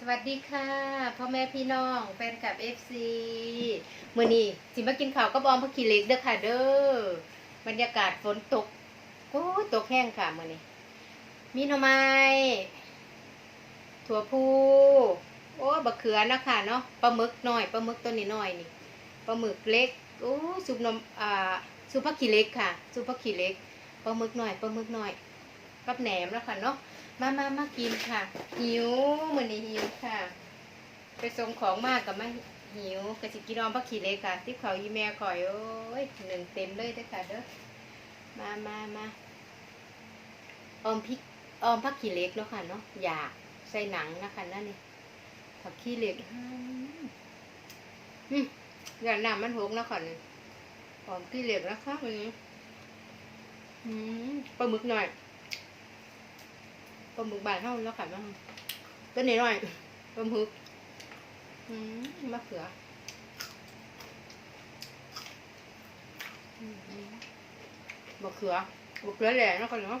สวัสดีค่ะพ่อแม่พี่น้องแฟนคลับเอฟซีมื่อนี้สิมากินข้าวกับบอมพักขีเล็กเด้อค่ะเด้อบรรยากาศฝนตกโอ้ตกแห้งค่ะมื่อนี้ มีหน่อไม้ถั่วพูโอ้บะเขือนะค่ะเนาะปลาหมึกน้อยปลาหมึกตัวนี้น้อยนี่ปลาหมึกเล็กโอ้ซุปนมอ่าซุปผักขีเล็กค่ะซุปผักขีเล็กปลาหมึกน้อยปลาหมึกน้อยกับแหนมแล้วค่ะเนาะ มามามากินค่ะ หิวมือนี้หิวค่ะ ไปส่งของมากกับมาหิวกระสิกินอมพักขี่เลยค่ะที่เขายีแม่ข่อยโอ้ยหนึ่งเต็มเลยด้อค่ะเด้อมามามาออมพริกออมพักขี่เล็กเนาะค่ะเนาะอยากใส่หนังนะคะนั่นนี่ผักขี้เล็กอืมอย่าหน้ำมันหกนะค่ะออมขี้เล็กนะคะวันนี้อืมปลาหมึกหน่อย ปลาหมึกบานเท่าแล้วค่ะบ้างตัวนี้หน่อยปลาหมึกอืมมะเขือมะเขือมะเขือแหล่เนาะค่ะเนาะ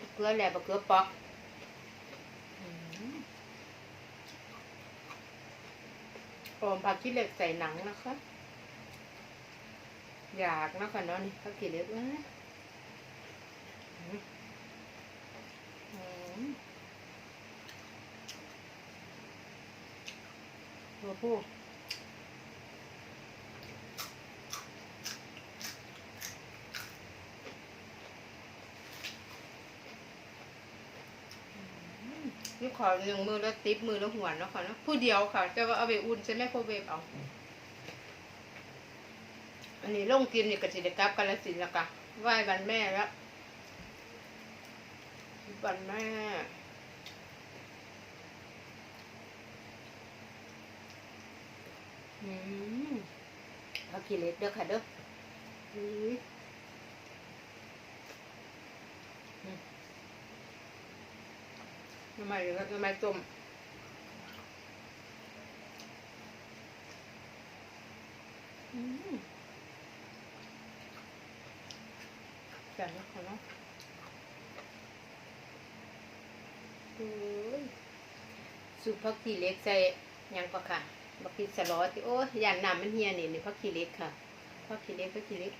มะเขือแหล่มะเขือปอกอืมออมผักขี้เหล็กใส่หนังนะคะ อยากนะคะเนาะนี่ผักขี้เหล็กนะอืม อืม นี่ขอหนึ่งมือแล้วติปมือแล้วหัวเนาะค่ะเนาะผู้เดียวค่ะ แต่ว่าเอาไปอุ่นใช่ไหมโครเวฟเอา อันนี้ลงกินนี่กสิเดกับกันละสินละกะไหว้วันแม่แล้ววันแม่ อืม เอากี่เล็กเด้อค่ะเด้ออุ้ยอืมทำไมเดี๋ยวทำไมต้มอืมแซ่บนะค่ะเนาะโอ้ยสูตรผักชีเล็กใส่หยังปะค่ะ บักพริกสลอที่โอ้ยานน้ำมันเฮียนี่นี่พักขี้เล็กค่ะพักขี้เล็กพักขี้เล็ก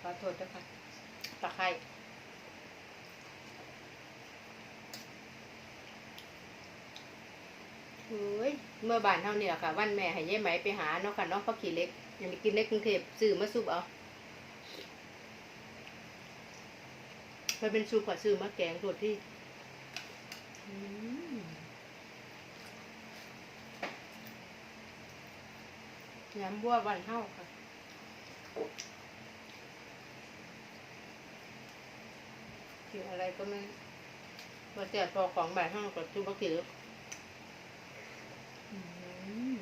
ขอโทษด้วยค่ะตะไคร้ เฮ้ยเมื่อบ่านเท่านี้แหละค่ะ วันแม่ให้ยายไหมไปหาเนาะค่ะเน้องพักขี้เล็กอยังไปกินในกรุงเทพซื้อมาซุปเอาไปเป็นซุปกับซื้อมาแกงตัวที่ยำบัววันเท่าค่ะกินอะไรก็ไม่มาแต่พอของแบบห้างกับซุปบักกี้เลยอืม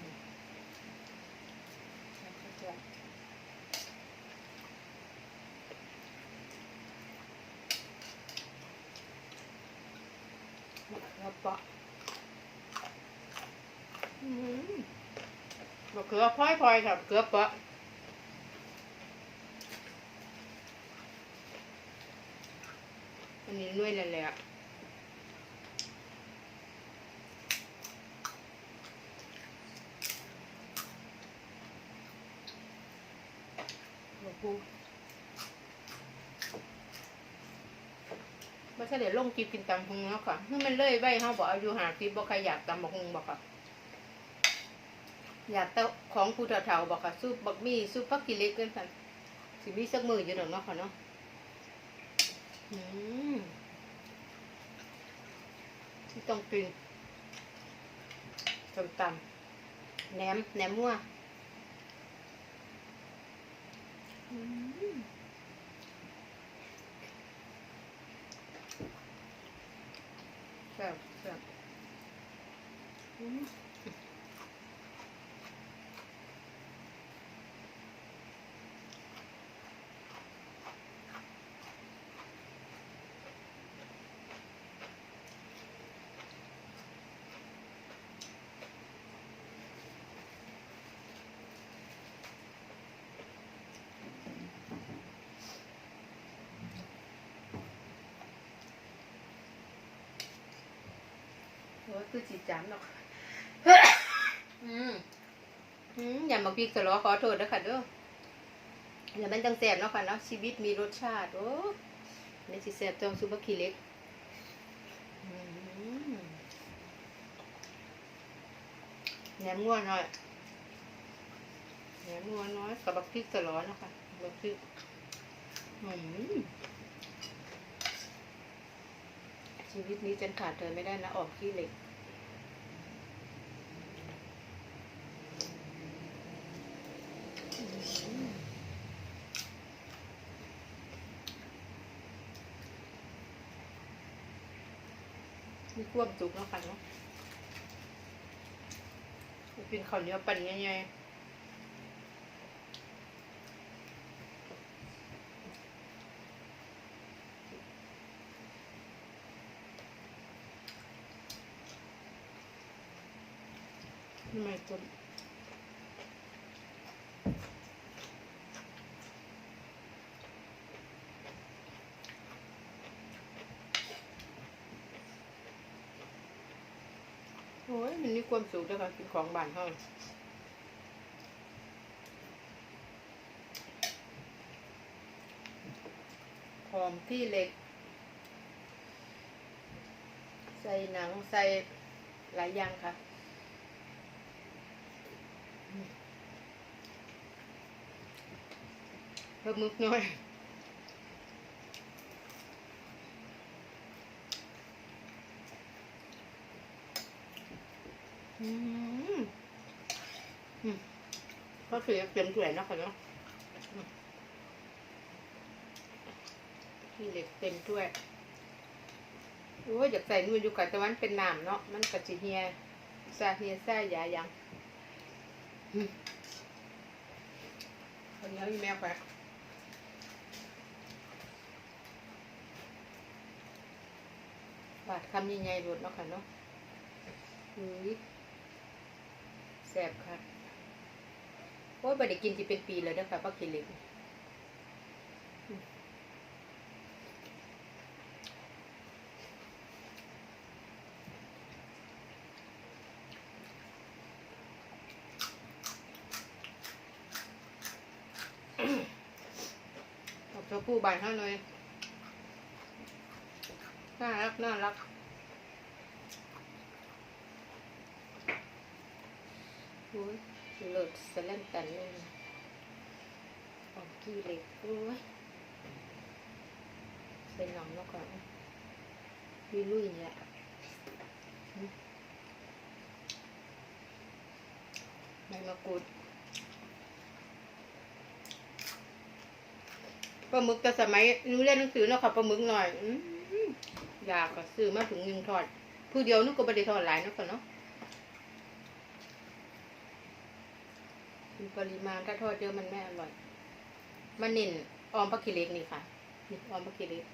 มะเขือเปาะอืมมะเขือพลอยพลอยๆค่ะมะเขือเปาะอันนี้นุ่ยนั่นแหละมะพู ม่ใช่เลยวลงกินกินตำพุงแล้วค่ะนี่มันเลยใบเฮาบอกอายุหาสิบบอกใครอยากตำบักฮุงบอกค่ะ อยากแต่ของผู้เฒ่าๆบอกค่ะซุปบักมี่ซุปพักกิเล็กกินสันสิมีสักมืออยู่ดอกเนาะค่ะเนาะอืมที่ต้องกินส้มตำแหนมแหนมมั่วอืม แซ่บ แซ่บอืมอ้ยคือจีจามหรอกอืมอืมอย่ามาพริกสล้อขอโทษนะค่ะเด้ออย่ามันจังแสบเนาะค่ะเนาะชีวิตมีรสชาติโอ้ไม่สิแสบจองซุปเปอร์คีเล็กแหนมงัวหน่อยแหนมงัวน้อยกับบักพริกสล้อนะค่ะบักพริกอืมชีวิตนี้ฉันขาดเธอไม่ได้นะออกขี้เหล็ก มีความสุกเนาะค่ะเนาะเป็นข้าวเหนียวปั่นใหญ่ๆไม่ตัวโอ้ยมันมี ความสุขด้วยค่ะกินของบ้านห้องหอมที่เล็ก ใส่หนังใส่หลายอย่างค่ะปลาหมึกหน่อย อืมอืม ก็คือเตรียมถ้วยนะค่ะเนาะที่เหล็กเต็มถ้วยโอ้ยอยากใส่นู่นอยู่กับแต่วันเป็นน้ำเนาะมันกะจิเฮียซาเฮียซ่ายายังอืมคนนี้มีแมวไปบาดคำใหญ่ๆหลุดเนาะค่ะเนาะอุ้ย แสบค่ะโอ้ยบ่ได้กินที่เป็นปีเลยเด้อค่ะป้ากิเล็กอืมขอบตัวผู้บานเท่าเลยน่ารักน่ารัก โอ้ยเลิศสแลมตันเลยออกกี่เล็กโอ้ยใส่หนังแล้วก่อนลุยลุยเนี่ยอืมใบมะกรูดปลาหมึกแต่สมัยนูเรียนหนังสือเนาะค่ะปลาหมึกหน่อยอือยากก็ซื้อมาถุงหนึงทอด ผู้เดียวนึกก็ไม่ได้ทอดหลายนาะค่ะเนาะ ปริมาณถ้าทอดเยอะมันไม่อร่อย มันเน้นออมผักขี้เล็กนี่ค่ะ นี่ออมผักขี้เล็ก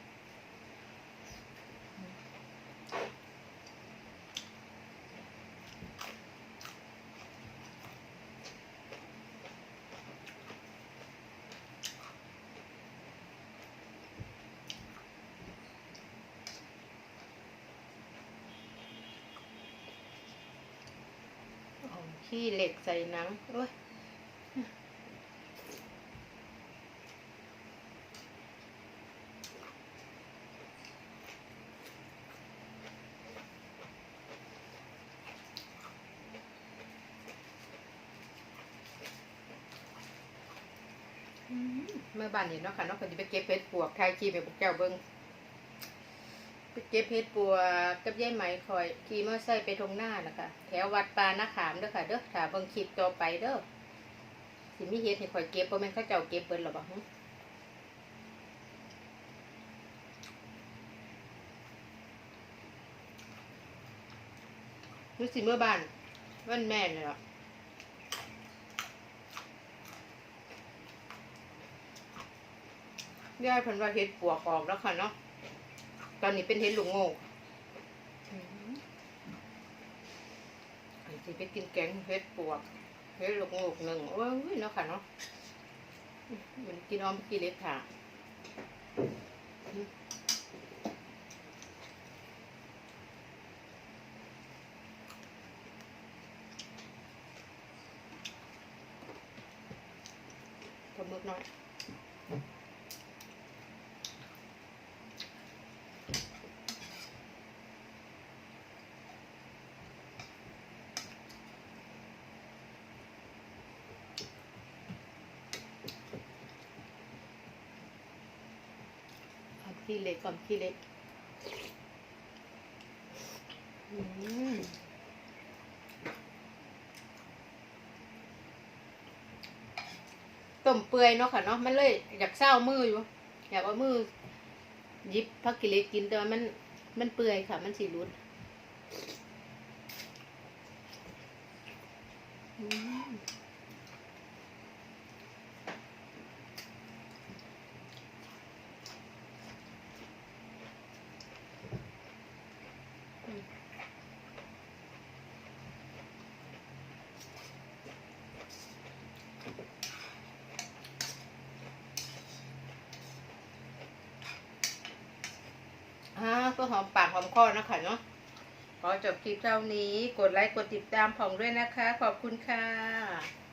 ขี้เหล็กใส่หนังโอ้ย เมื่อบ้านเห็นเนาะค่ะเนาะคนจะไปเก็บเพชรปวกทายขี่ไปบุกแก้วเบิ้งไปเก็บเพชรปวกกับยายไหมคอยขี่มอเตอร์ไซค์ไปทงหน้านะค่ะแถววัดปานาขามเด้อค่ะเด้อถ้าเบิ่งคลิปต่อไปเด้อสิมีเฮ็ดให้คอยเก็บบ่แม่นเขาเจ้าเก็บเบิ่นหรอบ่หึรู้สิเมื่อบ้านวันแม่นี่ล่ะ ยายเพิ่นว่าเห็ดปวกออกแล้วค่ะเนาะ ตอนนี้เป็นเห็ดลุงโง่อันที่ไปกินแกงเห็ดปวก เห็ดลุงโง่หนึ่งโอ้ยเนาะค่ะเนาะ มันกินอ้อมกินเล็กค่ะปลาหมึกน้อย ขี้เล็กก่อนขี้เล็กอืมต้มเปื่อยเนาะค่ะเนาะมันเลยอยากเศร้ามืออยู่ อยากเอามือยิบพักกิเลสกินแต่ว่ามันมันเปื่อยค่ะ มันสีรุนอืมอ่าก็ หอมปากหอมคอนะคะเนาะขอจบคลิปเท่านี้ กดไลค์กดติดตามผ่องด้วยนะคะ ขอบคุณค่ะ